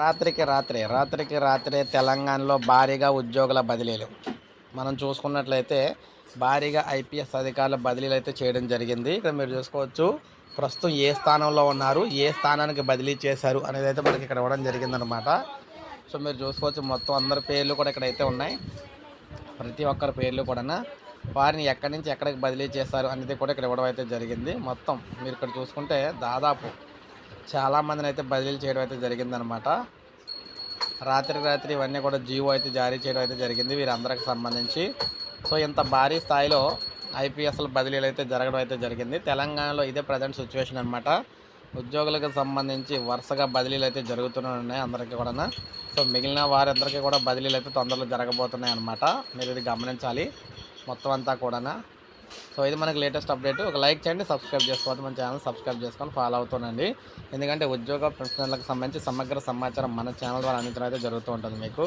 రాత్రికి రాత్రే రాత్రికి రాత్రే తెలంగాణలో భారీగా ఉద్యోగుల బదిలీలు. మనం చూసుకున్నట్లయితే భారీగా ఐపీఎస్ అధికారుల బదిలీలు అయితే చేయడం జరిగింది. ఇక్కడ మీరు చూసుకోవచ్చు ప్రస్తుతం ఏ స్థానంలో ఉన్నారు ఏ స్థానానికి బదిలీ చేశారు అనేది అయితే మనకి ఇక్కడ ఇవ్వడం జరిగిందనమాట సో మీరు చూసుకోవచ్చు మొత్తం అందరి పేర్లు కూడా ఇక్కడైతే ఉన్నాయి. ప్రతి ఒక్కరి పేర్లు కూడా వారిని ఎక్కడి నుంచి ఎక్కడికి బదిలీ చేశారు అనేది కూడా ఇక్కడ ఇవ్వడం అయితే జరిగింది. మొత్తం మీరు ఇక్కడ చూసుకుంటే దాదాపు చాలామందిని అయితే బదిలీలు చేయడం అయితే జరిగిందనమాట రాత్రి రాత్రి ఇవన్నీ కూడా జీవో అయితే జారీ చేయడం అయితే జరిగింది వీరందరికి సంబంధించి. సో ఇంత భారీ స్థాయిలో ఐపీఎస్ల బదిలీలు అయితే జరగడం అయితే జరిగింది. తెలంగాణలో ఇదే ప్రజెంట్ సిచ్యువేషన్ అనమాట ఉద్యోగులకు సంబంధించి వరుసగా బదిలీలు అయితే జరుగుతూనే ఉన్నాయి అందరికీ కూడా సో మిగిలిన వారందరికీ కూడా బదిలీలు అయితే తొందరలో జరగబోతున్నాయి అనమాట మీరు ఇది గమనించాలి. మొత్తం అంతా కూడా సో ఇది మనకి లేటెస్ట్ అప్డేట్ ఒక లైక్ చేయండి సబ్స్క్రైబ్ చేసుకోవద్దు మన ఛానల్ సబ్స్క్రైబ్ చేసుకొని ఫాలో అవుతానండి ఎందుకంటే ఉద్యోగ ప్రశ్నలకు సంబంధించి సమగ్ర సమాచారం మన ఛానల్ ద్వారా అందించడం అయితే జరుగుతూ ఉంటుంది మీకు.